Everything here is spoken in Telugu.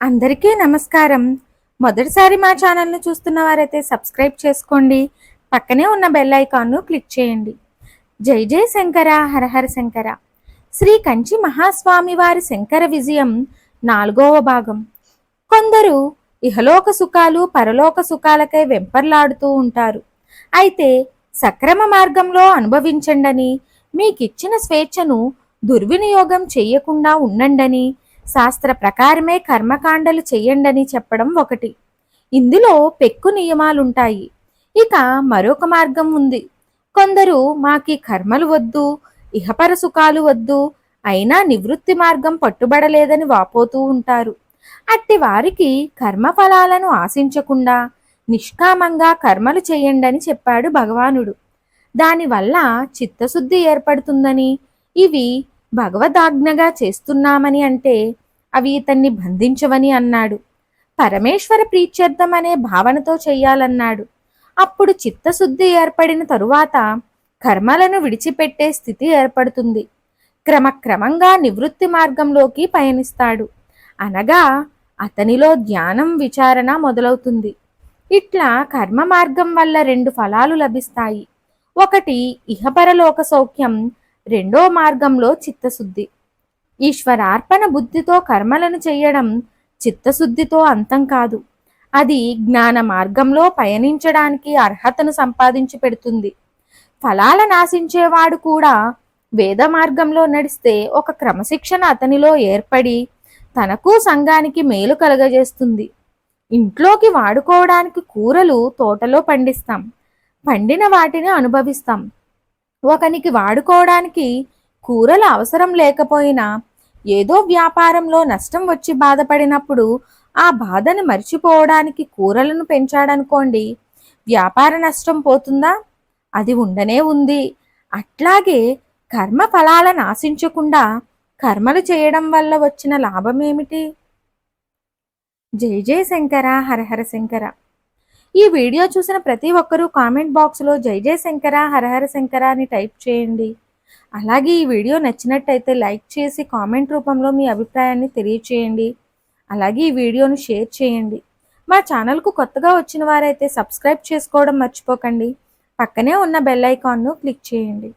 అందరికీ నమస్కారం. మొదటిసారి మా ఛానల్ను చూస్తున్న వారైతే సబ్స్క్రైబ్ చేసుకోండి. పక్కనే ఉన్న బెల్ ఐకాన్ను క్లిక్ చేయండి. జై జై శంకర హరహర శంకర. శ్రీ కంచి మహాస్వామి వారి శంకర విజయం నాలుగవ భాగం. కొందరు ఇహలోక సుఖాలు పరలోక సుఖాలకై వెంపర్లాడుతూ ఉంటారు. అయితే సక్రమ మార్గంలో అనుభవించండని మీకిచ్చిన స్వేచ్ఛను దుర్వినియోగం చేయకుండా ఉండండని శాస్త్ర ప్రకారమే కర్మకాండలు చెయ్యండని చెప్పడం ఒకటి. ఇందులో పెక్కు నియమాలుంటాయి. ఇక మరొక మార్గం ఉంది. కొందరు మాకి కర్మలు వద్దు ఇహపర సుఖాలు వద్దు అయినా నివృత్తి మార్గం పట్టుబడలేదని వాపోతూ ఉంటారు. అట్టి వారికి కర్మఫలాలను ఆశించకుండా నిష్కామంగా కర్మలు చేయండని చెప్పాడు భగవానుడు. దానివల్ల చిత్తశుద్ధి ఏర్పడుతుందని ఇవి భగవదాజ్ఞగా చేస్తున్నామని అంటే అవి ఇతన్ని బంధించవని అన్నాడు. పరమేశ్వర ప్రీత్యర్థమనే భావనతో చెయ్యాలన్నాడు. అప్పుడు చిత్తశుద్ధి ఏర్పడిన తరువాత కర్మలను విడిచిపెట్టే స్థితి ఏర్పడుతుంది. క్రమక్రమంగా నివృత్తి మార్గంలోకి పయనిస్తాడు. అనగా అతనిలో ధ్యానం విచారణ మొదలవుతుంది. ఇట్లా కర్మ మార్గం వల్ల రెండు ఫలాలు లభిస్తాయి. ఒకటి ఇహపరలోక సౌఖ్యం రెండో మార్గంలో చిత్తశుద్ధి. ఈశ్వరార్పణ బుద్ధితో కర్మలను చేయడం చిత్తశుద్ధితో అంతం కాదు. అది జ్ఞాన మార్గంలో పయనించడానికి అర్హతను సంపాదించి పెడుతుంది. ఫలాల నాశించేవాడు కూడా వేద మార్గంలో నడిస్తే ఒక క్రమశిక్షణ అతనిలో ఏర్పడి తనకు సంఘానికి మేలు కలగజేస్తుంది. ఇంట్లోకి వాడుకోవడానికి కూరలు తోటలో పండిస్తాం. పండిన వాటిని అనుభవిస్తాం. ఒకనికి వాడుకోవడానికి కూరలు అవసరం లేకపోయినా ఏదో వ్యాపారంలో నష్టం వచ్చి బాధపడినప్పుడు ఆ బాధను మర్చిపోవడానికి కూరలను పెంచాడనుకోండి. వ్యాపార నష్టం పోతుందా? అది ఉండనే ఉంది. అట్లాగే కర్మ ఫలాలను ఆశించకుండా కర్మలు చేయడం వల్ల వచ్చిన లాభమేమిటి? జై జై శంకర హరహర శంకర. ఈ వీడియో చూసిన ప్రతి ఒక్కరూ కామెంట్ బాక్స్లో జై జై శంకర హరహర శంకర అని టైప్ చేయండి. అలాగే ఈ వీడియో నచ్చినట్టయితే లైక్ చేసి కామెంట్ రూపంలో మీ అభిప్రాయాన్ని తెలియచేయండి. అలాగే ఈ వీడియోను షేర్ చేయండి. మా ఛానల్కు కొత్తగా వచ్చిన వారైతే సబ్స్క్రైబ్ చేసుకోవడం మర్చిపోకండి. పక్కనే ఉన్న బెల్ ఐకాన్ను క్లిక్ చేయండి.